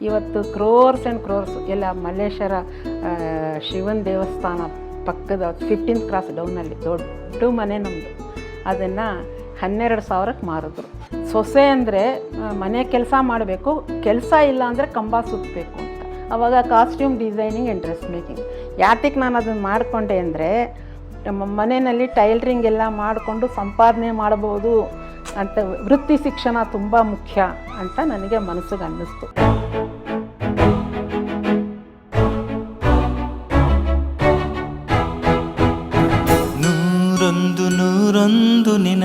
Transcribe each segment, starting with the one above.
ಇವತ್ತು ಕ್ರೋರ್ಸ್ ಆ್ಯಂಡ್ ಕ್ರೋರ್ಸ್, ಎಲ್ಲ ಮಲ್ಲೇಶ್ವರ ಶಿವನ ದೇವಸ್ಥಾನ ಪಕ್ಕದ ಫಿಫ್ಟೀನ್ತ್ ಕ್ರಾಸ್ ಡೌನಲ್ಲಿ ದೊಡ್ಡ ಮನೆ ನಮ್ಮದು ಅದನ್ನು ಹನ್ನೆರಡು ಸಾವಿರಕ್ಕೆ ಮಾರಿದ್ರು. ಸೊಸೆ ಅಂದರೆ ಮನೆ ಕೆಲಸ ಮಾಡಬೇಕು, ಕೆಲಸ ಇಲ್ಲ ಅಂದರೆ ಕಂಬ ಸುತ್ತಬೇಕು ಅಂತ. ಆವಾಗ costume designing and dress making ಯಾತಕ್ಕೆ ನಾನು ಅದನ್ನು ಮಾಡಿಕೊಂಡೆ ಅಂದರೆ, ನಮ್ಮ ಮನೆಯಲ್ಲಿ ಟೈಲರಿಂಗ್ ಎಲ್ಲ ಮಾಡಿಕೊಂಡು ಸಂಪಾದನೆ ಮಾಡ್ಬೋದು ಅಂತ ವೃತ್ತಿ ಶಿಕ್ಷಣ ತುಂಬ ಮುಖ್ಯ ಅಂತ ನನಗೆ ಮನಸ್ಸಿಗೆ ಅನ್ನಿಸ್ತು.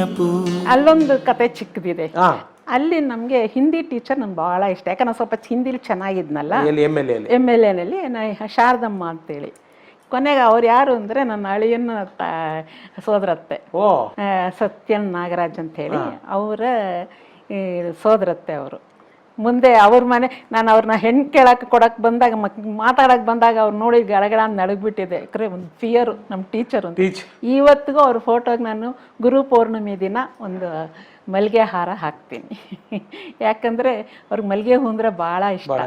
ನೆನಪು. ಅಲ್ಲೊಂದು ಕತೆ ಚಿಕ್ಕದಿದೆ. ಹಾ ಅಲ್ಲಿ ನಮಗೆ ಹಿಂದಿ ಟೀಚರ್ ನಂಗೆ ಬಹಳ ಇಷ್ಟ. ಯಾಕಂದ್ರೆ ಸ್ವಲ್ಪ ಹಿಂದಿಲಿ ಚೆನ್ನಾಗಿದ್ನಲ್ಲ? ಎಲ್ಲಿ M L A M L ಎನಲ್ಲಿ Sharadamma ಅಂತೇಳಿ. ಕೊನೆಗೆ ಅವ್ರು ಯಾರು ಅಂದ್ರೆ ನನ್ನ ಅಳಿಯನ ತ ಸೋದರತ್ತೆ. ಓ. ಆ, ಸತ್ಯನ್ ನಾಗರಾಜ್ ಅಂತ ಹೇಳಿ ಅವರ ಸೋದರತ್ತೆ ಅವರು. ಮುಂದೆ ಅವ್ರ ಮನೆ ನಾನು ಅವ್ರನ್ನ ಹೆಣ್ಣು ಕೇಳಕ್ಕೆ ಕೊಡಕ್ಕೆ ಬಂದಾಗ ಮಕ್ ಮಾತಾಡಕ್ಕೆ ಬಂದಾಗ ಅವ್ರು ನೋಡಿ ಗಡಗಡ ನಡಗ್ಬಿಟ್ಟಿದೆ. ಯಾಕಂದ್ರೆ ಒಂದು ಫಿಯರು ನಮ್ಮ ಟೀಚರ್ ಅಂತ ಟೀಚ್ ಇವತ್ತಿಗೂ ಅವ್ರ ಫೋಟೋಗೆ ನಾನು ಗುರು ಪೌರ್ಣಮಿ ದಿನ ಒಂದು ಮಲ್ಲಿಗೆ ಹಾರ ಹಾಕ್ತೀನಿ. ಯಾಕಂದರೆ ಅವ್ರಿಗೆ ಮಲ್ಲಿಗೆ ಹೂ ಅಂದರೆ ಭಾಳ ಇಷ್ಟ.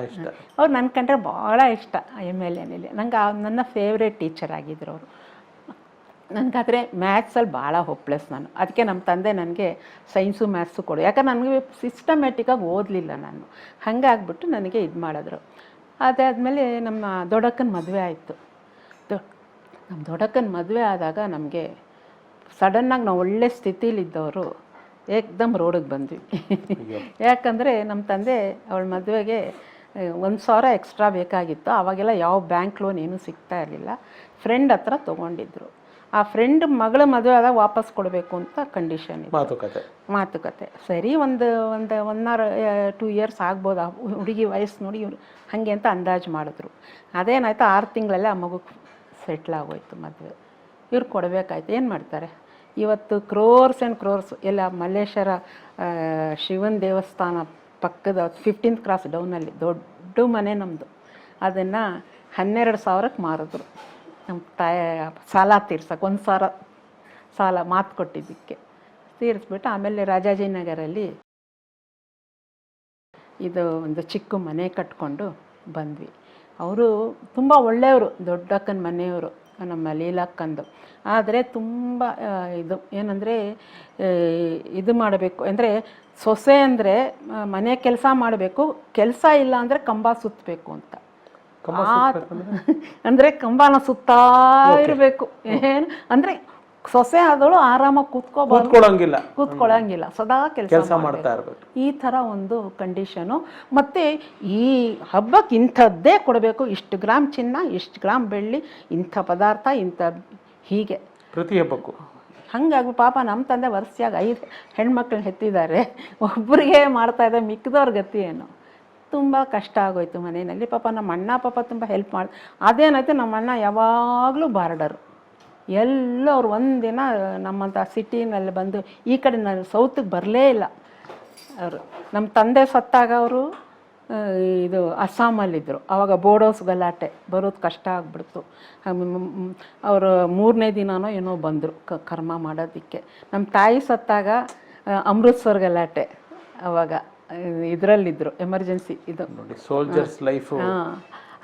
ಅವ್ರು ನನ್ನ ಕಂಡ್ರೆ ಭಾಳ ಇಷ್ಟ ಎಂ ಎಲ್ ಎನಲ್ಲಿ ನಂಗೆ ನನ್ನ ಫೇವ್ರೇಟ್ ಟೀಚರ್ ಆಗಿದ್ರು ಅವರು. ನನಗಾದರೆ ಮ್ಯಾಥ್ಸಲ್ಲಿ ಭಾಳ ಹೋಪ್ಲೆಸ್ ನಾನು. ಅದಕ್ಕೆ ನಮ್ಮ ತಂದೆ ನನಗೆ ಸೈನ್ಸು ಮ್ಯಾಥ್ಸು ಕೊಡು. ಯಾಕಂದ್ರೆ ನನಗೆ ಸಿಸ್ಟಮ್ಯಾಟಿಕ್ಕಾಗಿ ಓದಲಿಲ್ಲ ನಾನು. ಹಾಗಾಗ್ಬಿಟ್ಟು ನನಗೆ ಇದು ಮಾಡಿದ್ರು. ಅದಾದಮೇಲೆ ನಮ್ಮ ದೊಡ್ಡಕ್ಕನ ಮದುವೆ ಆಯಿತು. ದೊ ನಮ್ಮ ದೊಡ್ಡಕ್ಕನ ಮದುವೆ ಆದಾಗ ನಮಗೆ ಸಡನ್ನಾಗಿ ನಾವು ಒಳ್ಳೆ ಸ್ಥಿತಿಲಿದ್ದವರು ಏಕ್ದಮ್ ರೋಡಿಗೆ ಬಂದ್ವಿ. ಯಾಕಂದರೆ ನಮ್ಮ ತಂದೆ ಅವಳ ಮದುವೆಗೆ ಒಂದು ಸಾವಿರ ಎಕ್ಸ್ಟ್ರಾ ಬೇಕಾಗಿತ್ತು. ಆವಾಗೆಲ್ಲ ಯಾವ ಬ್ಯಾಂಕ್ ಲೋನ್ ಏನೂ ಸಿಗ್ತಾ ಇರಲಿಲ್ಲ. ಫ್ರೆಂಡ್ ಹತ್ರ ತೊಗೊಂಡಿದ್ರು. ಆ ಫ್ರೆಂಡ್ ಮಗಳ ಮದುವೆ ಆದಾಗ ವಾಪಸ್ ಕೊಡಬೇಕು ಅಂತ ಕಂಡೀಷನ್ ಮಾತುಕತೆ. ಮಾತುಕತೆ. ಸರಿ ಒಂದು ಒಂದು ಒನ್ ಆರ್ ಟೂ ಇಯರ್ಸ್ ಆಗ್ಬೋದು? ಆ ಹುಡುಗಿ ವಯಸ್ಸು ನೋಡಿ ಇವರು ಹಾಗೆ ಅಂತ ಅಂದಾಜು ಮಾಡಿದ್ರು. ಅದೇನಾಯ್ತು ಆರು ತಿಂಗಳಲ್ಲೇ ಆ ಮಗು ಸೆಟ್ಲ್ ಆಗೋಯ್ತು ಮದುವೆ. ಇವ್ರು ಕೊಡಬೇಕಾಯ್ತು. ಏನು ಮಾಡ್ತಾರೆ? ಇವತ್ತು ಕ್ರೋರ್ಸ್ ಆ್ಯಂಡ್ ಕ್ರೋರ್ಸ್ ಎಲ್ಲ ಮಲ್ಲೇಶ್ವರ ಶಿವನ ದೇವಸ್ಥಾನ ಪಕ್ಕದ ಫಿಫ್ಟೀನ್ತ್ ಕ್ರಾಸ್ ಡೌನಲ್ಲಿ ದೊಡ್ಡ ಮನೆ ನಮ್ಮದು ಅದನ್ನು ಹನ್ನೆರಡು ಸಾವಿರಕ್ಕೆ ಮಾರಿದ್ರು. ನಮ್ಮ ತಾಯ ಸಾಲ ತೀರ್ಸಕ್ಕೆ ಒಂದು ಸಾವಿರ ಸಾಲ ಮಾತು ಕೊಟ್ಟಿದ್ದಕ್ಕೆ ತೀರಿಸ್ಬಿಟ್ಟು ಆಮೇಲೆ ರಾಜಾಜಿನಗರಲ್ಲಿ ಇದು ಒಂದು ಚಿಕ್ಕ ಮನೆ ಕಟ್ಕೊಂಡು ಬಂದ್ವಿ. ಅವರು ತುಂಬ ಒಳ್ಳೆಯವರು, ದೊಡ್ಡಕ್ಕನ ಮನೆಯವರು, ನಮ್ಮ ಲೀಲಾಕ್ಕಂದು. ಆದರೆ ತುಂಬ ಇದು ಏನಂದರೆ ಇದು ಮಾಡಬೇಕು, ಅಂದರೆ ಸೊಸೆ ಅಂದರೆ ಮನೆ ಕೆಲಸ ಮಾಡಬೇಕು, ಕೆಲಸ ಇಲ್ಲ ಅಂದರೆ ಕಂಬ ಸುತ್ತಬೇಕು ಅಂತ. ಅಂದ್ರೆ? ಕಂಬನ ಸುತ್ತಾ ಇರಬೇಕು. ಏನು? ಅಂದ್ರೆ ಸೊಸೆ ಆದಳು ಆರಾಮಾಗಿ ಕೂತ್ಕೋಬಾರ್ದು. ಕೂತ್ಕೊಳ್ಳಂಗಿಲ್ಲ. ಕೂತ್ಕೊಳ್ಳಂಗಿಲ್ಲ. ಸದಾ ಕೆಲಸ ಮಾಡ್ತಾ ಇರಬೇಕು. ಈ ಥರ ಒಂದು ಕಂಡೀಷನು. ಮತ್ತೆ ಈ ಹಬ್ಬಕ್ಕೆ ಇಂಥದ್ದೇ ಕೊಡಬೇಕು. ಇಷ್ಟು ಗ್ರಾಮ್ ಚಿನ್ನ ಇಷ್ಟು ಗ್ರಾಮ್ ಬೆಳ್ಳಿ ಇಂಥ ಪದಾರ್ಥ ಇಂಥ ಹೀಗೆ. ಪ್ರತಿ ಹಬ್ಬಕ್ಕೂ. ಹಂಗಾಗಿ ಪಾಪ ನಮ್ಮ ತಂದೆ ವರ್ಷಿಯಾಗಿ ಐದು ಹೆಣ್ಮಕ್ಳನ್ನ ಹೆತ್ತಿದ್ದಾರೆ. ಒಬ್ಬರಿಗೆ ಮಾಡ್ತಾ ಇದ್ದ ಮಿಕ್ಕಿದವ್ರ ಗತಿ ಏನು? ತುಂಬ ಕಷ್ಟ ಆಗೋಯ್ತು ಮನೆಯಲ್ಲಿ. ಪಾಪ ನಮ್ಮ ಅಣ್ಣ, ಪಾಪ ತುಂಬ ಹೆಲ್ಪ್ ಮಾಡಿ ಅದೇನಾಯ್ತು ನಮ್ಮ ಅಣ್ಣ ಯಾವಾಗಲೂ ಬಾರ್ಡರು. ಎಲ್ಲ ಅವ್ರು ಒಂದಿನ ನಮ್ಮಂಥ ಸಿಟಿನಲ್ಲಿ ಬಂದು ಈ ಕಡೆ ನಾನು ಸೌತಿಗೆ ಬರಲೇ ಇಲ್ಲ. ಅವರು, ನಮ್ಮ ತಂದೆ ಸತ್ತಾಗ ಅವರು ಇದು ಅಸ್ಸಾಮಲ್ಲಿದ್ದರು ಆವಾಗ ಬೋಡೋಸ್ ಗಲಾಟೆ, ಬರೋದು ಕಷ್ಟ ಆಗ್ಬಿಡ್ತು. ಅವರು ಮೂರನೇ ದಿನನೋ ಏನೋ ಬಂದರು ಕರ್ಮ ಮಾಡೋದಕ್ಕೆ. ನಮ್ಮ ತಾಯಿ ಸತ್ತಾಗ ಅಮೃತ್ಸರ್ ಗಲಾಟೆ ಆವಾಗ ಇದರಲ್ಲಿದ್ದರು ಎಮರ್ಜೆನ್ಸಿ ಇದು. ನೋಡಿ ಸೋಲ್ಜರ್ಸ್ ಲೈಫ್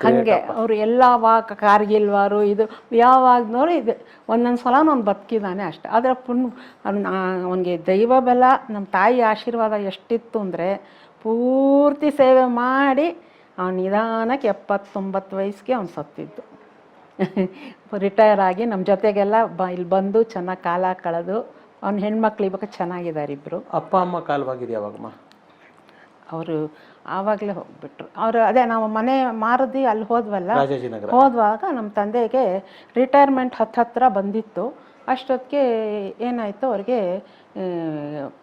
ಹಾಗೆ ಅವರು ಎಲ್ಲ ವಾಕ್ ಕಾರ್ಗಿಲ್ ವಾರು ಇದು ಯಾವಾಗ ನೋಡಿ ಇದು ಒಂದೊಂದು ಸಲ ಅವ್ನು ಬದುಕಿದ್ದಾನೆ ಅಷ್ಟೆ. ಆದರೆ ಪುನ್ ಅವನಿಗೆ ದೈವ ಬಲ ನಮ್ಮ ತಾಯಿ ಆಶೀರ್ವಾದ ಎಷ್ಟಿತ್ತು ಅಂದರೆ ಪೂರ್ತಿ ಸೇವೆ ಮಾಡಿ ಅವ್ನು ನಿಧಾನಕ್ಕೆ ಎಪ್ಪತ್ತೊಂಬತ್ತು ವಯಸ್ಸಿಗೆ ಅವ್ನು ಸತ್ತಿದ್ದು. ರಿಟೈರ್ ಆಗಿ ನಮ್ಮ ಜೊತೆಗೆಲ್ಲ ಬ ಇಲ್ಲಿ ಬಂದು ಚೆನ್ನಾಗಿ ಕಾಲ ಕಳೆದು ಅವ್ನ ಹೆಣ್ಮಕ್ಳು ಇವಾಗ ಚೆನ್ನಾಗಿದ್ದಾರೆ ಇಬ್ಬರು ಅಪ್ಪ ಅಮ್ಮ ಕಾಲವಾಗಿದೆ ಯಾವಾಗಮ್ಮ ಅವರು ಆವಾಗಲೇ ಹೋಗ್ಬಿಟ್ರು. ಅವರು ಅದೇ ನಾವು ಮನೆ ಮಾರದಿ ಅಲ್ಲಿ ಹೋದ್ವಲ್ಲ ರಾಜಾಜಿನಗರ ಹೋದ್ವಾಗ ನಮ್ಮ ತಂದೆಗೆ ರಿಟೈರ್ಮೆಂಟ್ ಹತ್ತು ಹತ್ರ ಬಂದಿತ್ತು. ಅಷ್ಟೊತ್ತಿಗೆ ಏನಾಯಿತು ಅವ್ರಿಗೆ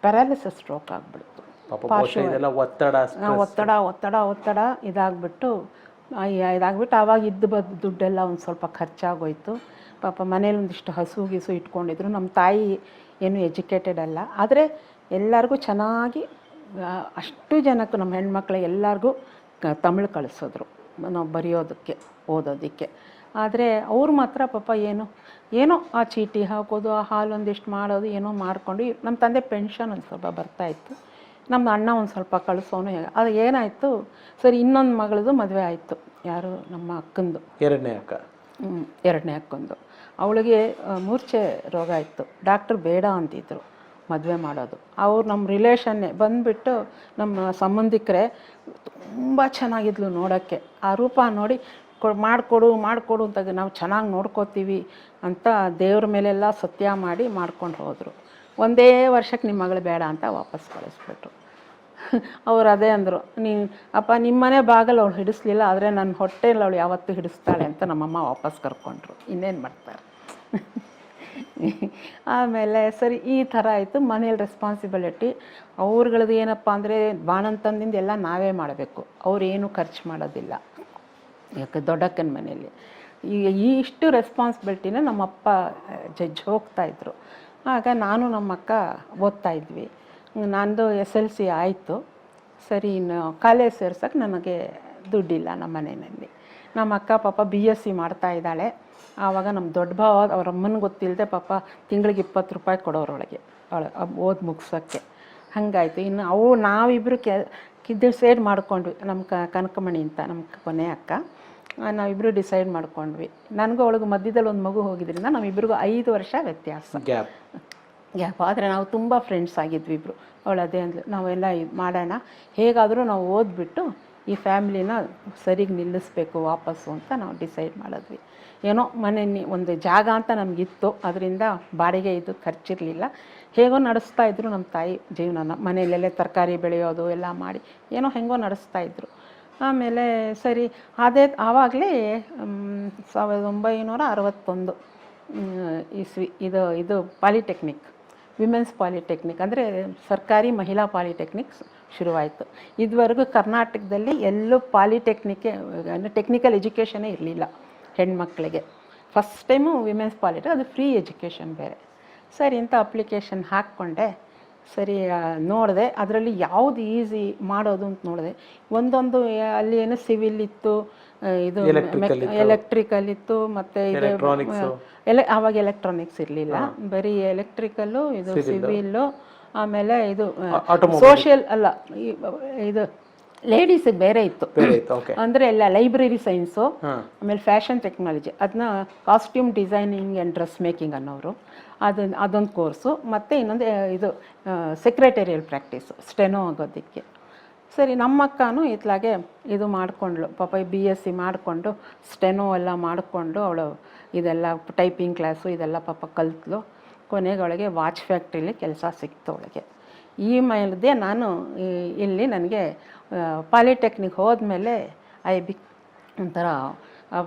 ಪ್ಯಾರಾಲಿಸಿಸ್ ಸ್ಟ್ರೋಕ್ ಆಗಿಬಿಡ್ತು. ಒತ್ತಡ ಒತ್ತಡ ಒತ್ತಡ ಒತ್ತಡ ಇದಾಗ್ಬಿಟ್ಟು ಇದಾಗ್ಬಿಟ್ಟು ಆವಾಗ ಇದ್ದು ಬದ್ದು ದುಡ್ಡೆಲ್ಲ ಒಂದು ಸ್ವಲ್ಪ ಖರ್ಚಾಗೋಯ್ತು. ಪಾಪ ಮನೇಲಿ ಒಂದಿಷ್ಟು ಹಸು ಗಿಸು ಇಟ್ಕೊಂಡಿದ್ರು. ನಮ್ಮ ತಾಯಿ ಏನು ಎಜುಕೇಟೆಡ್ ಅಲ್ಲ. ಆದರೆ ಎಲ್ಲರಿಗೂ ಚೆನ್ನಾಗಿ ಅಷ್ಟು ಜನಕ್ಕೂ ನಮ್ಮ ಹೆಣ್ಮಕ್ಳು ಎಲ್ಲರಿಗೂ ಕ- ತಮಿಳು ಕಳಿಸಿದ್ರು. ನಾವು ಬರೆಯೋದಕ್ಕೆ ಓದೋದಕ್ಕೆ. ಆದರೆ ಅವ್ರು ಮಾತ್ರ ಪಾಪ ಏನು ಏನೋ ಆ ಚೀಟಿ ಹಾಕೋದು ಆ ಹಾಲು ಒಂದಿಷ್ಟು ಮಾಡೋದು ಏನೋ ಮಾಡಿಕೊಂಡು ನಮ್ಮ ತಂದೆ ಪೆನ್ಷನ್ ಒಂದು ಸ್ವಲ್ಪ ಬರ್ತಾಯಿತ್ತು ನಮ್ಮ ಅಣ್ಣ ಒಂದು ಸ್ವಲ್ಪ ಕಳಿಸೋನು ಅದು ಏನಾಯಿತು ಸರಿ ಇನ್ನೊಂದು ಮಗಳದು ಮದುವೆ ಆಯಿತು. ಯಾರು? ನಮ್ಮ ಅಕ್ಕಂದು. ಎರಡನೇ ಅಕ್ಕ. ಹ್ಞೂ ಎರಡನೇ ಅಕ್ಕಂದು. ಅವಳಿಗೆ ಮೂರ್ಛೆ ರೋಗ ಇತ್ತು. ಡಾಕ್ಟ್ರ್ ಬೇಡ ಅಂತಿದ್ರು. ಮದುವೆ ಮಾಡೋದು. ಅವ್ರು ನಮ್ಮ ರಿಲೇಷನ್ನೇ ಬಂದುಬಿಟ್ಟು ನಮ್ಮ ಸಂಬಂಧಿಕರೇ ತುಂಬ ಚೆನ್ನಾಗಿದ್ಲು ನೋಡೋಕ್ಕೆ. ಆ ರೂಪ ನೋಡಿ ಕೊ, ಮಾಡಿಕೊಡು ಮಾಡಿಕೊಡು ಅಂತ ನಾವು ಚೆನ್ನಾಗಿ ನೋಡ್ಕೋತೀವಿ ಅಂತ ದೇವ್ರ ಮೇಲೆಲ್ಲ ಸತ್ಯ ಮಾಡಿ ಮಾಡ್ಕೊಂಡು ಹೋದರು. ಒಂದೇ ವರ್ಷಕ್ಕೆ ನಿಮ್ಮ ಮಗಳು ಬೇಡ ಅಂತ ವಾಪಸ್ ಕಳಿಸ್ಬಿಟ್ರು. ಅವ್ರು ಅದೇ ಅಂದರು. ನೀನು, ಅಪ್ಪ ನಿಮ್ಮನೆ ಬಾಗಲು ಅವಳು ಹಿಡಿಸ್ಲಿಲ್ಲ, ಆದರೆ ನನ್ನ ಹೊಟ್ಟೆಯಲ್ಲಿ ಅವಳು ಯಾವತ್ತೂ ಹಿಡಿಸ್ತಾಳೆ ಅಂತ ನಮ್ಮಮ್ಮ ವಾಪಸ್ ಕರ್ಕೊಂಡ್ರು. ಇನ್ನೇನು ಮಾಡ್ತಾರೆ? ಆಮೇಲೆ ಸರಿ, ಈ ಥರ ಆಯಿತು. ಮನೇಲಿ ರೆಸ್ಪಾನ್ಸಿಬಿಲಿಟಿ ಅವ್ರುಗಳದ್ದು ಏನಪ್ಪ ಅಂದರೆ, ಬಾಣಂತಂದಿಂದ ಎಲ್ಲ ನಾವೇ ಮಾಡಬೇಕು. ಅವ್ರೇನು ಖರ್ಚು ಮಾಡೋದಿಲ್ಲ. ಯಾಕೆ ದೊಡ್ಡಕ್ಕನ ಮನೆಯಲ್ಲಿ ಈಗ ಈ, ಇಷ್ಟು ರೆಸ್ಪಾನ್ಸಿಬಿಲಿಟಿನ ನಮ್ಮಪ್ಪ ಹೋಗ್ತಾ ಹೋಗ್ತಾಯಿದ್ರು ಆಗ ನಾನು ನಮ್ಮ ಅಕ್ಕ ಓದ್ತಾ ಇದ್ವಿ. ನಂದು ಎಸ್ ಎಲ್ ಸಿ ಆಯಿತು. ಸರಿ, ಇನ್ನು ಕಾಲೇಜ್ ಸೇರ್ಸೋಕ್ಕೆ ನನಗೆ ದುಡ್ಡಿಲ್ಲ ನಮ್ಮ ಮನೆಯಲ್ಲಿ. ನಮ್ಮ ಅಕ್ಕ ಪಾಪ ಬಿ ಎಸ್ ಸಿ ಮಾಡ್ತಾ ಇದ್ದಾಳೆ. ಆವಾಗ ನಮ್ಮ ದೊಡ್ಡ ಭಾವ ಅವ್ರ ಅಮ್ಮನಿಗೆ ಗೊತ್ತಿಲ್ಲದೆ ಪಾಪ ತಿಂಗಳಿಗೆ ಇಪ್ಪತ್ತು ರೂಪಾಯಿ ಕೊಡೋರೊಳಗೆ ಅವಳು ಓದಿ ಮುಗಿಸೋಕ್ಕೆ. ಹಾಗಾಯಿತು. ಇನ್ನು ಅವು ನಾವಿಬ್ಬರು ಕೆ ಡಿಸೈಡ್ ಮಾಡ್ಕೊಂಡ್ವಿ. ನಮ್ಮ ಕ ಕನಕಮಣಿ ಅಂತ ನಮ್ಮ ಕೊನೆ ಅಕ್ಕ. ನಾವಿಬ್ಬರು ಡಿಸೈಡ್ ಮಾಡ್ಕೊಂಡ್ವಿ. ನನಗೂ ಅವಳಿಗೆ ಮಧ್ಯದಲ್ಲಿ ಒಂದು ಮಗು ಹೋಗಿದ್ರಿಂದ ನಾವಿಬ್ಬರಿಗೂ ಐದು ವರ್ಷ ವ್ಯತ್ಯಾಸ. ಗ್ಯಾಪ್. ಗ್ಯಾಪ್. ಆದರೆ ನಾವು ತುಂಬ ಫ್ರೆಂಡ್ಸ್ ಆಗಿದ್ವಿ ಇಬ್ಬರು ಅವಳು ಅದೇ ಅಂದ್ಲು ನಾವೆಲ್ಲ ಇದು ಮಾಡೋಣ. ಹೇಗಾದರೂ ನಾವು ಓದ್ಬಿಟ್ಟು ಈ ಫ್ಯಾಮಿಲಿನ ಸರಿಗೆ ನಿಲ್ಲಿಸ್ಬೇಕು, ವಾಪಸ್ಸು ಅಂತ ನಾವು ಡಿಸೈಡ್ ಮಾಡಿದ್ವಿ. ಏನೋ ಮನೆ ಒಂದು ಜಾಗ ಅಂತ ನಮಗಿತ್ತು. ಅದರಿಂದ ಬಾಡಿಗೆ ಇದು ಖರ್ಚಿರಲಿಲ್ಲ. ಹೇಗೋ ನಡೆಸ್ತಾ ಇದ್ರು ನಮ್ಮ ತಾಯಿ ಜೀವನನ. ಮನೆಯಲ್ಲೆಲ್ಲೇ ತರಕಾರಿ ಬೆಳೆಯೋದು, ಎಲ್ಲ ಮಾಡಿ ಏನೋ ಹೆಂಗೋ ನಡೆಸ್ತಾ ಇದ್ರು. ಆಮೇಲೆ ಸರಿ, ಅದೇ ಆವಾಗಲೇ ಸಾವಿರದ ಒಂಬೈನೂರ ಅರವತ್ತೊಂದು ಇಸ್ವಿ, ಇದು ಇದು ಪಾಲಿಟೆಕ್ನಿಕ್, ವಿಮೆನ್ಸ್ ಪಾಲಿಟೆಕ್ನಿಕ್, ಅಂದರೆ ಸರ್ಕಾರಿ ಮಹಿಳಾ ಪಾಲಿಟೆಕ್ನಿಕ್ ಶುರುವಾಯಿತು. ಇದುವರೆಗೂ ಕರ್ನಾಟಕದಲ್ಲಿ ಎಲ್ಲೂ ಪಾಲಿಟೆಕ್ನಿಕ್ ಅಂದರೆ ಟೆಕ್ನಿಕಲ್ ಎಜುಕೇಷನೇ ಇರಲಿಲ್ಲ ಹೆಣ್ಮಕ್ಳಿಗೆ. ಫಸ್ಟ್ ಟೈಮು ವಿಮೆನ್ಸ್ ಪಾಲಿಟೆಕ್ ಅದು ಫ್ರೀ ಎಜುಕೇಷನ್ ಬೇರೆ. ಸರಿ ಇಂಥ ಅಪ್ಲಿಕೇಶನ್ ಹಾಕ್ಕೊಂಡೆ. ಸರಿ ನೋಡಿದೆ. ಅದರಲ್ಲಿ ಯಾವುದು ಈಸಿ ಮಾಡೋದು ಅಂತ ನೋಡಿದೆ. ಒಂದೊಂದು ಅಲ್ಲಿ ಏನು ಸಿವಿಲ್ ಇತ್ತು ಇದು ಎಲೆಕ್ಟ್ರಿಕಲ್ ಇತ್ತು. ಮತ್ತೆ ಇದು. ಎಲೆ ಆವಾಗ ಎಲೆಕ್ಟ್ರಾನಿಕ್ಸ್ ಇರಲಿಲ್ಲ. ಬರೀ ಎಲೆಕ್ಟ್ರಿಕಲ್ಲು ಇದು ಸಿವಿಲ್ಲು ಆಮೇಲೆ ಇದು ಸೋಷಿಯಲ್ ಅಲ್ಲ ಇದು ಲೇಡೀಸ್ ಬೇರೆ ಇತ್ತು. ಅಂದರೆ ಎಲ್ಲ ಲೈಬ್ರರಿ ಸೈನ್ಸು ಆಮೇಲೆ ಫ್ಯಾಷನ್ ಟೆಕ್ನಾಲಜಿ ಅದನ್ನ costume designing and dress making ಅನ್ನೋರು. ಅದನ್ನ ಅದೊಂದು ಕೋರ್ಸು ಮತ್ತು ಇನ್ನೊಂದು ಇದು ಸೆಕ್ರೆಟೇರಿಯಲ್ ಪ್ರಾಕ್ಟೀಸು ಸ್ಟೆನೋ ಆಗೋದಕ್ಕೆ. ಸರಿ ನಮ್ಮ ಅಕ್ಕನೂ ಇತ್ಲಾಗೆ ಇದು ಮಾಡಿಕೊಂಡ್ಳು. ಪಾಪ ಬಿ ಎಸ್ ಸಿ ಮಾಡಿಕೊಂಡು ಸ್ಟೆನೋ ಎಲ್ಲ ಮಾಡಿಕೊಂಡು ಅವಳು ಇದೆಲ್ಲ ಟೈಪಿಂಗ್ ಕ್ಲಾಸು ಇದೆಲ್ಲ ಪಾಪ ಕಲ್ತ್ಲು ಕೊನೆಗೆ ಅವಳಿಗೆ ವಾಚ್ ಫ್ಯಾಕ್ಟ್ರಿಲಿ ಕೆಲಸ ಸಿಕ್ತು ಅವಳಿಗೆ. ಈ ಮೇಲದೆ ನಾನು ಇಲ್ಲಿ ನನಗೆ ಪಾಲಿಟೆಕ್ನಿಕ್ ಹೋದ್ಮೇಲೆ ಐ ಬಿ ಒಂಥರ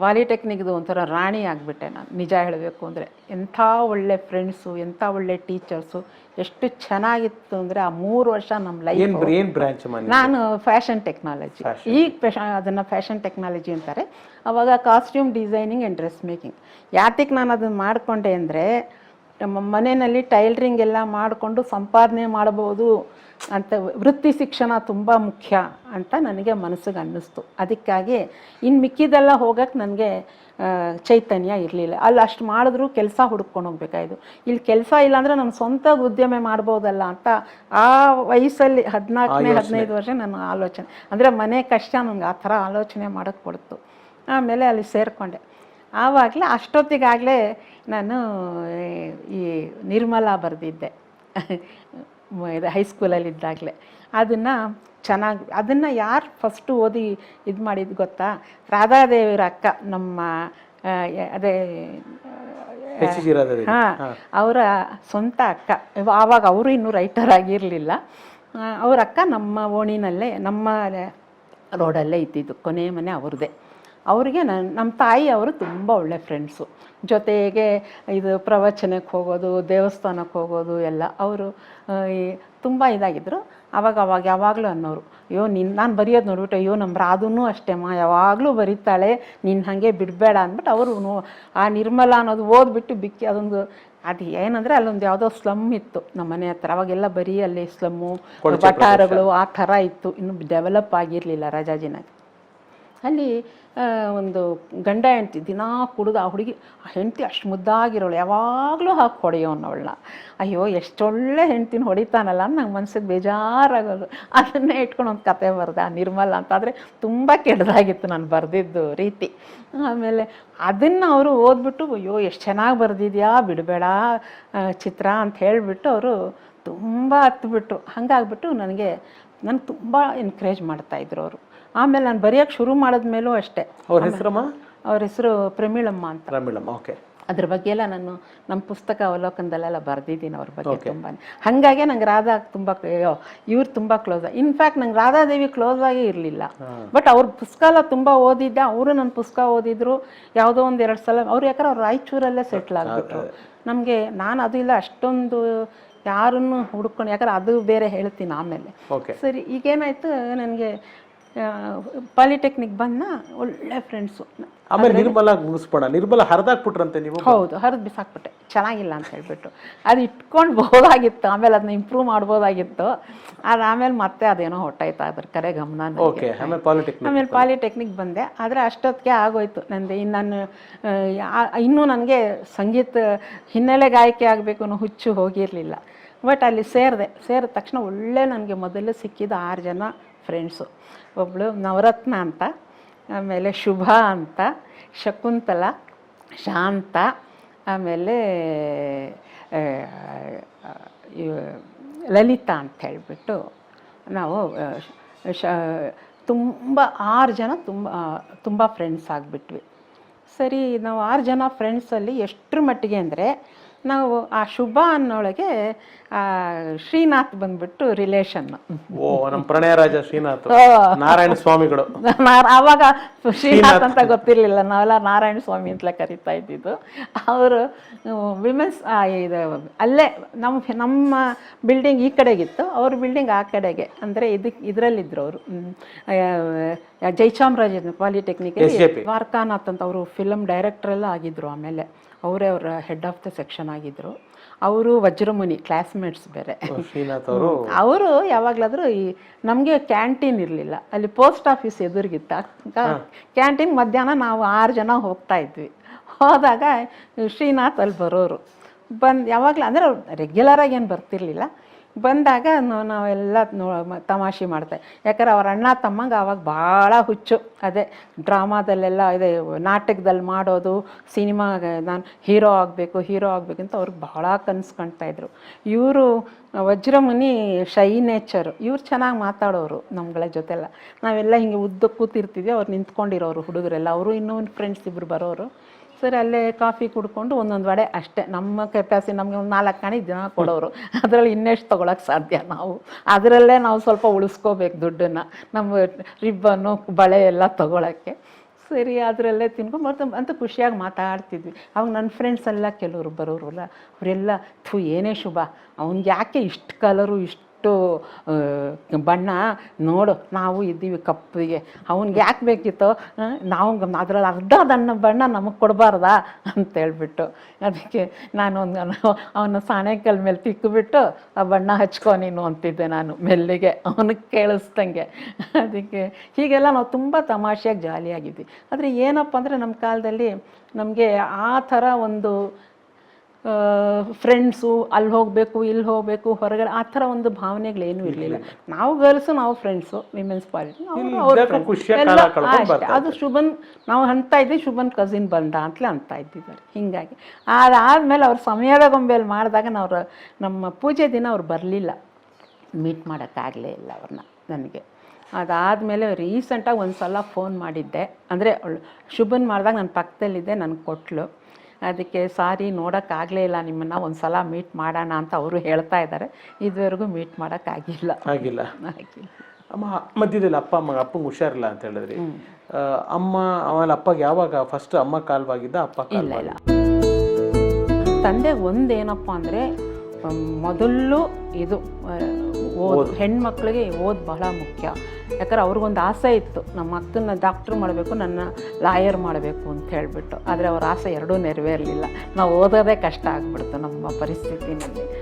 ಪಾಲಿಟೆಕ್ನಿಕ್ದು ಒಂಥರ ರಾಣಿ ಆಗಿಬಿಟ್ಟೆ ನಾನು ನಿಜ ಹೇಳಬೇಕು ಅಂದರೆ. ಎಂಥ ಒಳ್ಳೆ ಫ್ರೆಂಡ್ಸು ಎಂಥ ಒಳ್ಳೆ ಟೀಚರ್ಸು ಎಷ್ಟು ಚೆನ್ನಾಗಿತ್ತು ಅಂದರೆ ಆ ಮೂರು ವರ್ಷ ನಮ್ಮ ಲೈಫ್ ನಾನು ಫ್ಯಾಷನ್ ಟೆಕ್ನಾಲಜಿ ಈಗ ಅದನ್ನು ಫ್ಯಾಷನ್ ಟೆಕ್ನಾಲಜಿ ಅಂತಾರೆ. ಅವಾಗ costume designing and dress making ಯಾತಕ್ಕೆ ನಾನು ಅದನ್ನು ಮಾಡಿಕೊಂಡೆ ಅಂದರೆ ನಮ್ಮ ಮನೆಯಲ್ಲಿ ಟೈಲರಿಂಗ್ ಎಲ್ಲ ಮಾಡಿಕೊಂಡು ಸಂಪಾದನೆ ಮಾಡಬಹುದು ಅಂತ ವೃತ್ತಿ ಶಿಕ್ಷಣ ತುಂಬ ಮುಖ್ಯ ಅಂತ ನನಗೆ ಮನಸ್ಸಿಗೆ ಅನ್ನಿಸ್ತು. ಅದಕ್ಕಾಗಿ ಇನ್ನು ಮಿಕ್ಕಿದೆಲ್ಲ ಹೋಗಕ್ಕೆ ನನಗೆ ಚೈತನ್ಯ ಇರಲಿಲ್ಲ. ಅಲ್ಲಿ ಅಷ್ಟು ಮಾಡಿದ್ರು ಕೆಲಸ ಹುಡ್ಕೊಂಡು ಹೋಗ್ಬೇಕಾಯ್ತು. ಇಲ್ಲಿ ಕೆಲಸ ಇಲ್ಲಾಂದರೆ ನಾನು ಸ್ವಂತ ಉದ್ಯಮ ಮಾಡ್ಬೋದಲ್ಲ ಅಂತ ಆ ವಯಸ್ಸಲ್ಲಿ ಹದಿನಾಲ್ಕನೇ ಹದಿನೈದು ವರ್ಷ ನನ್ನ ಆಲೋಚನೆ. ಅಂದರೆ ಮನೆ ಕಷ್ಟ ನನಗೆ ಆ ಥರ ಆಲೋಚನೆ ಮಾಡೋಕ್ಕೆ ಕೊಡ್ತು ಆಮೇಲೆ ಅಲ್ಲಿ ಸೇರಿಕೊಂಡೆ. ಆವಾಗಲೇ ಅಷ್ಟೊತ್ತಿಗಾಗಲೇ ನಾನು ಈ ನಿರ್ಮಲಾ ಬರೆದಿದ್ದೆ. ಇದು ಹೈಸ್ಕೂಲಲ್ಲಿದ್ದಾಗಲೇ. ಅದನ್ನು ಚೆನ್ನಾಗಿ ಅದನ್ನು ಯಾರು ಫಸ್ಟು ಓದಿ ಇದು ಮಾಡಿದ್ದು ಗೊತ್ತಾ? ರಾಧಾದೇವಿರ ಅಕ್ಕ ನಮ್ಮ ಅದೇ. ಹಾಂ ಅವರ ಸ್ವಂತ ಅಕ್ಕ. ಆವಾಗ ಅವರು ಇನ್ನೂ ರೈಟರ್ ಆಗಿರಲಿಲ್ಲ. ಅವ್ರ ಅಕ್ಕ ನಮ್ಮ ಓಣಿನಲ್ಲೇ ನಮ್ಮ ರೋಡಲ್ಲೇ ಇದ್ದಿದ್ದು. ಕೊನೆಯ ಮನೆ ಅವ್ರದ್ದೇ ಅವರಿಗೆ ನನ್ನ ನಮ್ಮ ತಾಯಿ ಅವರು ತುಂಬ ಒಳ್ಳೆ ಫ್ರೆಂಡ್ಸು ಜೊತೆಗೆ ಇದು ಪ್ರವಚನಕ್ಕೆ ಹೋಗೋದು ದೇವಸ್ಥಾನಕ್ಕೆ ಹೋಗೋದು ಎಲ್ಲ ಅವರು ತುಂಬ ಇದಾಗಿದ್ದರು ಅವಾಗ ಅವಾಗ ಯಾವಾಗಲೂ ಅನ್ನೋರು ಅಯ್ಯೋ ನಿನ್ನ ನಾನು ಬರೆಯೋದು ನೋಡ್ಬಿಟ್ಟು ಅಯ್ಯೋ ನಮ್ಮ ರಾಧುನೂ ಅಷ್ಟೇಮ್ಮ ಯಾವಾಗಲೂ ಬರೀತಾಳೆ ನಿನ್ನ ಹಾಗೆ ಬಿಡಬೇಡ ಅಂದ್ಬಿಟ್ಟು ಅವರು ಆ ನಿರ್ಮಲ ಅನ್ನೋದು ಓದ್ಬಿಟ್ಟು ಬಿಕ್ಕಿ ಅದೊಂದು ಅದು ಏನಂದರೆ ಅಲ್ಲೊಂದು ಯಾವುದೋ ಸ್ಲಮ್ ಇತ್ತು ನಮ್ಮ ಮನೆ ಹತ್ರ. ಅವಾಗೆಲ್ಲ ಬರೀ ಅಲ್ಲಿ ಸ್ಲಮ್ಮು ಬಟಾರಗಳು ಆ ಥರ ಇತ್ತು. ಇನ್ನು ಡೆವಲಪ್ ಆಗಿರಲಿಲ್ಲ ರಾಜಾಜಿನಗರ ಅಲ್ಲಿ ಒಂದು ಗಂಡ ಹೆಂಡತಿ ದಿನಾ ಕುಡಿದು ಆ ಹುಡುಗಿ, ಆ ಹೆಂಡತಿ ಅಷ್ಟು ಮುದ್ದಾಗಿರೋಳು, ಯಾವಾಗಲೂ ಹಾಕಿ ಹೊಡೆಯೋನು ಅವಳನ್ನ. ಅಯ್ಯೋ, ಎಷ್ಟೊಳ್ಳೆ ಹೆಂಡ್ತಿನ ಹೊಡಿತಾನಲ್ಲ ನಂಗೆ ಮನ್ಸಿಗೆ ಬೇಜಾರಾಗೋದು. ಅದನ್ನೇ ಇಟ್ಕೊಂಡು ಒಂದು ಕತೆ ಬರೆದೆ ನಿರ್ಮಲ ಅಂತ. ಆದರೆ ತುಂಬ ಕೆಟ್ಟದಾಗಿತ್ತು ನಾನು ಬರೆದಿದ್ದು ರೀತಿ. ಆಮೇಲೆ ಅದನ್ನು ಅವರು ಓದ್ಬಿಟ್ಟು, ಅಯ್ಯೋ, ಎಷ್ಟು ಚೆನ್ನಾಗಿ ಬರೆದಿದ್ಯಾ, ಬಿಡಬೇಡ ಚಿತ್ರ ಅಂತ ಹೇಳಿಬಿಟ್ಟು ಅವರು ತುಂಬ ಹತ್ಬಿಟ್ರು. ಹಾಗಾಗ್ಬಿಟ್ಟು ನನಗೆ ನನಗೆ ತುಂಬ ಎನ್ಕರೇಜ್ ಮಾಡ್ತಾಯಿದ್ರು ಅವರು. ಆಮೇಲೆ ನಾನು ಬರೆಯೋಕ್ಕೆ ಶುರು ಮಾಡಿದ್ಮೇಲೂ ಅಷ್ಟೇ. ಅವ್ರ ಹೆಸರಮ್ಮ? ಅವ್ರ ಹೆಸರು ಪ್ರಮೀಳಮ್ಮ ಅಂತ. ಪ್ರಮೀಳಮ್ಮ ಓಕೆ ಅದ್ರ ಬಗ್ಗೆ ಎಲ್ಲ ನಾನು ನಮ್ಮ ಪುಸ್ತಕ ಅವಲೋಕನದಲ್ಲೆಲ್ಲ ಬರೆದಿದ್ದೀನಿ ಅವ್ರ ಬಗ್ಗೆ ತುಂಬಾ ಹಂಗಾಗೆ ನಂಗೆ ರಾಧಾ ತುಂಬ ಇವ್ರು ತುಂಬ ಕ್ಲೋಸ್ ಇನ್ಫ್ಯಾಕ್ಟ್ ನಂಗೆ ರಾಧಾದೇವಿ ಕ್ಲೋಸ್ ಆಗಿ ಇರಲಿಲ್ಲ. ಬಟ್ ಅವ್ರ ಪುಸ್ತಕ ಎಲ್ಲ ತುಂಬ ಓದಿದ್ದೆ ಅವರು ನನ್ನ ಪುಸ್ತಕ ಓದಿದ್ರು ಯಾವುದೋ ಒಂದು ಎರಡು ಸಲ ಅವ್ರು ಯಾಕಂದ್ರೆ ಅವ್ರು ರಾಯಚೂರಲ್ಲೇ ಸೆಟ್ಲ್ ಆಗಿಬಿಟ್ರು. ನಮಗೆ ನಾನು ಅದು ಇಲ್ಲ ಅಷ್ಟೊಂದು ಯಾರನ್ನು ಹುಡ್ಕೊಂಡು ಯಾಕಂದ್ರೆ ಅದು ಬೇರೆ ಹೇಳ್ತೀನಿ ಆಮೇಲೆ. ಸರಿ ಈಗೇನಾಯ್ತು ನನಗೆ ಪಾಲಿಟೆಕ್ನಿಕ್ ಬಂದ ಒಳ್ಳೆ ಫ್ರೆಂಡ್ಸು ಆಮೇಲೆ ನಿರ್ಮಲ ಮುಗಿಸ್ಬೋಣ ನಿರ್ಮಲ ಹರಿದಾಕ್ಬಿಟ್ರಂತೆ ನೀವು? ಹೌದು ಹರಿದು ಬಿಸಾಕ್ಬಿಟ್ಟೆ. ಚೆನ್ನಾಗಿಲ್ಲ ಅಂತ ಹೇಳ್ಬಿಟ್ಟು. ಅದು ಇಟ್ಕೊಂಡು ಬೋದಾಗಿತ್ತು ಆಮೇಲೆ ಅದನ್ನ ಇಂಪ್ರೂವ್ ಮಾಡ್ಬೋದಾಗಿತ್ತು. ಅದು ಆಮೇಲೆ ಮತ್ತೆ ಅದೇನೋ ಹೊಟ್ಟಾಯ್ತು ಅದ್ರ ಕರೆ ಗಮನ ಓಕೆ ಆಮೇಲೆ ಪಾಲಿಟೆಕ್ನಿಕ್ ಆಮೇಲೆ ಪಾಲಿಟೆಕ್ನಿಕ್ ಬಂದೆ. ಆದರೆ ಅಷ್ಟೊತ್ತಿಗೆ ಆಗೋಯ್ತು ನಂದು. ಇನ್ನು ನಾನು ಇನ್ನೂ ನನಗೆ ಸಂಗೀತ ಹಿನ್ನೆಲೆ ಗಾಯಕಿ ಆಗಬೇಕು ಅನ್ನೋ ಹುಚ್ಚು ಹೋಗಿರಲಿಲ್ಲ. ಬಟ್ ಅಲ್ಲಿ ಸೇರಿದೆ. ಸೇರಿದ ತಕ್ಷಣ ಒಳ್ಳೆ ನನಗೆ ಮೊದಲು ಸಿಕ್ಕಿದ ಆರು ಜನ ಫ್ರೆಂಡ್ಸು ಒಬ್ಬಳು ನವರತ್ನ ಅಂತ, ಆಮೇಲೆ ಶುಭ ಅಂತ, ಶಕುಂತಲ, ಶಾಂತ, ಆಮೇಲೆ ಲಲಿತಾ ಅಂತ ಹೇಳಿಬಿಟ್ಟು ನಾವು ಶ, ತುಂಬ, ಆರು ಜನ ತುಂಬ ತುಂಬ ಫ್ರೆಂಡ್ಸ್ ಆಗಿಬಿಟ್ವಿ. ಸರಿ, ನಾವು ಆರು ಜನ ಫ್ರೆಂಡ್ಸಲ್ಲಿ ಎಷ್ಟರ ಮಟ್ಟಿಗೆ ಅಂದರೆ ನಾವು ಆ ಶುಭ ಅನ್ನೋಳಗೆ ಆ, ಶ್ರೀನಾಥ್ ಬಂದ್ಬಿಟ್ಟು ರಿಲೇಶನ್ ಓ ನಮ್ಮ ಪ್ರಣಯರಾಜ ಶ್ರೀನಾಥ್. ನಾರಾಯಣ ಸ್ವಾಮಿಗಳು. ಅವಾಗ ಶ್ರೀನಾಥ್ ಅಂತ ಗೊತ್ತಿರಲಿಲ್ಲ. ನಾವೆಲ್ಲ ನಾರಾಯಣ ಸ್ವಾಮಿ ಅಂತಲೇ ಕರಿತಾ ಇದ್ದಿದ್ದು. ಅವರು ವಿಮೆನ್ಸ್ ಇದು ಅಲ್ಲೇ ನಮ್ಮ ನಮ್ಮ ಬಿಲ್ಡಿಂಗ್ ಈ ಕಡೆಗಿತ್ತು. ಅವ್ರ ಬಿಲ್ಡಿಂಗ್ ಆ ಕಡೆಗೆ. ಅಂದರೆ ಇದಕ್ಕೆ ಇದರಲ್ಲಿದ್ದರು ಅವರು. ಜೈಚಾಮರಾಜ ಪಾಲಿಟೆಕ್ನಿಕ್. ದ್ವಾರಕಾನಾಥ್ ಅಂತ ಅವರು ಫಿಲಮ್ ಡೈರೆಕ್ಟರ್ ಎಲ್ಲ ಆಗಿದ್ರು ಆಮೇಲೆ. ಅವರೇ ಅವರ ಹೆಡ್ ಆಫ್ ದ ಸೆಕ್ಷನ್ ಆಗಿದ್ರು ಅವರು ವಜ್ರಮುನಿ ಕ್ಲಾಸ್ಮೇಟ್ಸ್ ಬೇರೆ. ಅವರು? ಯಾವಾಗಲಾದರೂ ಈ ನಮಗೆ ಕ್ಯಾಂಟೀನ್ ಇರಲಿಲ್ಲ. ಅಲ್ಲಿ ಪೋಸ್ಟ್ ಆಫೀಸ್ ಎದುರಿಗಿತ್ತ ಕ್ಯಾಂಟೀನ್ ಮಧ್ಯಾಹ್ನ ನಾವು ಆರು ಜನ ಹೋಗ್ತಾ ಇದ್ವಿ. ಹೋದಾಗ ಶ್ರೀನಾಥ್ ಅಲ್ಲಿ ಬರೋರು. ಬಂದು ಯಾವಾಗಲೂ ಅಂದರೆ ರೆಗ್ಯುಲರಾಗಿ ಏನು ಬರ್ತಿರ್ಲಿಲ್ಲ. ಬಂದಾಗ ನಾವೆಲ್ಲ ನೋ ತಮಾಷೆ ಮಾಡ್ತೆ. ಯಾಕಂದ್ರೆ ಅವ್ರ ಅಣ್ಣ ತಮ್ಮಂಗೆ ಆವಾಗ ಭಾಳ ಹುಚ್ಚು. ಅದೇ ಡ್ರಾಮಾದಲ್ಲೆಲ್ಲ ಇದೆ ನಾಟಕದಲ್ಲಿ ಮಾಡೋದು, ಸಿನಿಮಾ, ನಾನು ಹೀರೋ ಆಗಬೇಕು ಹೀರೋ ಆಗಬೇಕು ಅಂತ ಅವ್ರಿಗೆ ಭಾಳ ಕನಸು ಕಾಣ್ತಾಯಿದ್ರು ಇವರು, ವಜ್ರಮುನಿ, ಶೈ ನೇಚರು, ಇವ್ರು ಚೆನ್ನಾಗಿ ಮಾತಾಡೋರು ನಮ್ಗಳ ಜೊತೆಲ್ಲ. ನಾವೆಲ್ಲ ಹಿಂಗೆ ಉದ್ದ ಕೂತಿರ್ತಿದ್ವಿ, ಅವ್ರು ನಿಂತ್ಕೊಂಡಿರೋರು ಹುಡುಗರೆಲ್ಲ. ಅವರು ಇನ್ನೂ ಫ್ರೆಂಡ್ಸ್ ಇಬ್ಬರು ಬರೋರು. ಸರಿ ಅಲ್ಲೇ ಕಾಫಿ ಕುಡ್ಕೊಂಡು ಒಂದೊಂದು ವಡೆ ಅಷ್ಟೇ. ನಮ್ಮ ಕೆಪಾಸಿಟಿ ನಮಗೆ ಒಂದು ನಾಲ್ಕು ಕಣಿ ದಿನ ಕೊಡೋರು. ಅದರಲ್ಲಿ ಇನ್ನೆಷ್ಟು ತೊಗೊಳಕ್ಕೆ ಸಾಧ್ಯ ನಾವು? ಅದರಲ್ಲೇ ನಾವು ಸ್ವಲ್ಪ ಉಳಿಸ್ಕೋಬೇಕು ದುಡ್ಡನ್ನು. ನಮ್ಮ ರಿಬ್ಬನ್ನು, ಬಳೆ ಎಲ್ಲ ತೊಗೊಳಕ್ಕೆ. ಸರಿ, ಅದರಲ್ಲೇ ತಿನ್ಕೊಂಡು ಮತ್ತೆ ಅಂತ ಖುಷಿಯಾಗಿ ಮಾತಾಡ್ತಿದ್ವಿ. ಅವಾಗ ನನ್ನ ಫ್ರೆಂಡ್ಸ್ ಎಲ್ಲ ಕೆಲವರು ಬರೋರಲ್ಲ ಅವರೆಲ್ಲ, ಥೂ, ಏನೇ ಶುಭ. ಅವ್ನಿಗೆ ಯಾಕೆ ಇಷ್ಟು ಕಲರು ಇಷ್ಟು ಆ, ಬಣ್ಣ ನೋಡು ನಾವು ಇದ್ದೀವಿ ಕಪ್ಪಿಗೆ. ಅವನಿಗೆ ಯಾಕೆ ಬೇಕಿತ್ತು ನಾವು ಅದ್ರಲ್ಲಿ ಅರ್ಧ ದಣ್ಣ ಬಣ್ಣ ನಮಗೆ ಕೊಡಬಾರ್ದಾ ಅಂತೇಳ್ಬಿಟ್ಟು ಅದಕ್ಕೆ ನಾನು ಒಂದು ಅವನ ಸಾಣೆಕಲ್ ಮೇಲೆ ತಿಕ್ಕಿಬಿಟ್ಟು ಆ ಬಣ್ಣ ಹಚ್ಕೊ ನೀನು ಅಂತಿದ್ದೆ ನಾನು ಮೆಲ್ಲಿಗೆ. ಅವನಿಗೆ ಕೇಳಿಸ್ದಂಗೆ. ಅದಕ್ಕೆ ಹೀಗೆಲ್ಲ ನಾವು ತುಂಬ ತಮಾಷೆಯಾಗಿ ಜಾಲಿಯಾಗಿದ್ವಿ. ಆದರೆ ಏನಪ್ಪ ಅಂದರೆ ನಮ್ಮ ಕಾಲದಲ್ಲಿ ನಮಗೆ ಆ ಥರ ಒಂದು ಫ್ರೆಂಡ್ಸು ಅಲ್ಲಿ ಹೋಗಬೇಕು ಇಲ್ಲಿ ಹೋಗಬೇಕು ಹೊರಗಡೆ ಆ ಥರ ಒಂದು ಭಾವನೆಗಳೇನೂ ಇರಲಿಲ್ಲ. ನಾವು ಗರ್ಲ್ಸು ನಾವು ಫ್ರೆಂಡ್ಸು ವಿಮೆನ್ಸ್ ಪಾಲಿಟಿ ಅದು ಶುಭನ್ ನಾವು ಅಂತ ಇದ್ವಿ ಶುಭನ್ ಕಸಿನ್ ಬಂದ ಅಂತಲೇ ಅಂತ ಇದ್ದಿದ್ದಾರೆ. ಹೀಗಾಗಿ. ಅದಾದಮೇಲೆ ಅವ್ರ ಸಮಯದ ಗೊಂಬೆಯಲ್ಲಿ ಮಾಡಿದಾಗ ನಾವು ನಮ್ಮ ಪೂಜೆ ದಿನ ಅವ್ರು ಬರಲಿಲ್ಲ. ಮೀಟ್ ಮಾಡೋಕ್ಕಾಗಲೇ ಇಲ್ಲ ಅವ್ರನ್ನ ನನಗೆ. ಅದಾದಮೇಲೆ ರೀಸೆಂಟಾಗಿ ಒಂದು ಸಲ ಫೋನ್ ಮಾಡಿದ್ದೆ. ಅಂದರೆ ಶುಭನ್ ಮಾಡಿದಾಗ ನನ್ನ ಪಕ್ಕದಲ್ಲಿದ್ದೆ ನನಗೆ ಕೊಟ್ಟಳು ಅದಕ್ಕೆ ಸಾರಿ ನೋಡೋಕ್ಕಾಗಲೇ ಇಲ್ಲ ನಿಮ್ಮನ್ನು ಒಂದು ಸಲ ಮೀಟ್ ಮಾಡೋಣ ಅಂತ ಅವರು ಹೇಳ್ತಾ ಇದ್ದಾರೆ. ಇದುವರೆಗೂ ಮೀಟ್ ಮಾಡೋಕ್ಕಾಗಿಲ್ಲ. ಆಗಿಲ್ಲ. ಆಗಿಲ್ಲ. ಅಮ್ಮ ಮಧ್ಯದಲ್ಲಿ ಅಪ್ಪ ಅಮ್ಮ ಅಪ್ಪಂಗೆ ಹುಷಾರಿಲ್ಲ ಅಂತ ಹೇಳಿದ್ರಿ. ಅಮ್ಮ ಆಮೇಲೆ ಅಪ್ಪಗೆ ಯಾವಾಗ ಫಸ್ಟ್ ಅಮ್ಮ ಕಾಲ್ವಾಗಿದ್ದ ಅಪ್ಪ ಇಲ್ಲ ಇಲ್ಲ. ತಂದೆ ಒಂದೇನಪ್ಪ ಅಂದರೆ ಮೊದಲು ಇದು ಓದ್ ಹೆಣ್ಮಕ್ಳಿಗೆ ಓದು ಬಹಳ ಮುಖ್ಯ. ಯಾಕಂದ್ರೆ ಅವ್ರಿಗೊಂದು ಆಸೆ ಇತ್ತು ನಮ್ಮ ಅಕ್ಕನ ಡಾಕ್ಟ್ರ್ ಮಾಡಬೇಕು ನನ್ನ ಲಾಯರ್ ಮಾಡಬೇಕು ಅಂತ ಹೇಳಿಬಿಟ್ಟು. ಆದರೆ ಅವ್ರ ಆಸೆ ಎರಡೂ ನೆರವೇರಲಿಲ್ಲ. ನಾವು ಓದೋದೇ ಕಷ್ಟ ಆಗ್ಬಿಡ್ತು ನಮ್ಮ ಪರಿಸ್ಥಿತಿನಲ್ಲಿ.